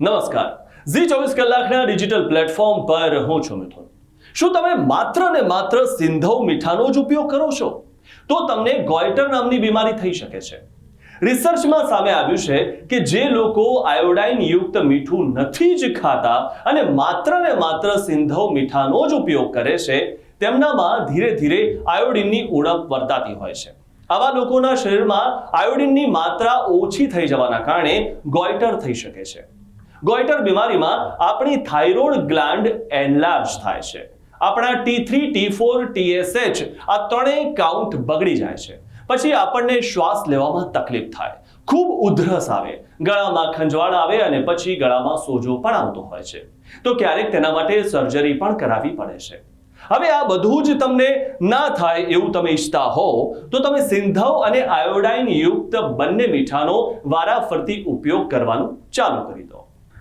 નમસ્કાર. ઝી ચોવીસ કલાકના ડિજિટલ પ્લેટફોર્મ પર હું છું મિથુન. શું તમે માત્ર ને માત્ર સિંધવ મીઠાનો જ ઉપયોગ કરો છો? તો તમને ગોઇટર નામની બીમારી થઈ શકે છે. રિસર્ચમાં સામે આવ્યું છે કે જે લોકો આયોડાઇન યુક્ત મીઠું નથી જ ખાતા અને માત્ર ને માત્ર સિંધવ મીઠાનો જ ઉપયોગ કરે છે, તેમનામાં ધીરે ધીરે આયોડિનની ઉણપ વર્તાતી હોય છે. આવા લોકોના શરીરમાં આયોડિનની માત્રા ઓછી થઈ જવાના કારણે ગોઇટર થઈ શકે છે. ગોઈટર બીમારીમાં આપણી થાઇરોઇડ ગ્લાન્ડ એનલાર્જ થાય છે. આપણા T three T four TSH આ ત્રણેય કાઉન્ટ બગડી જાય છે. પછી આપણને શ્વાસ લેવામાં તકલીફ થાય. ખૂબ ઉધરસ આવે. ગળામાં ખંજવાળ આવે અને પછી ગળામાં સોજો પણ આવતો હોય છે. તો ક્યારેક તેના માટે સર્જરી પણ કરાવવી પડે છે. હવે આ બધું જ તમને ના થાય એવું તમે ઈચ્છતા હો, તો તમે સિંધવ અને આયોડાઇન યુક્ત બંને મીઠાનો વારાફરતી ઉપયોગ કરવાનું ચાલુ કરી દો.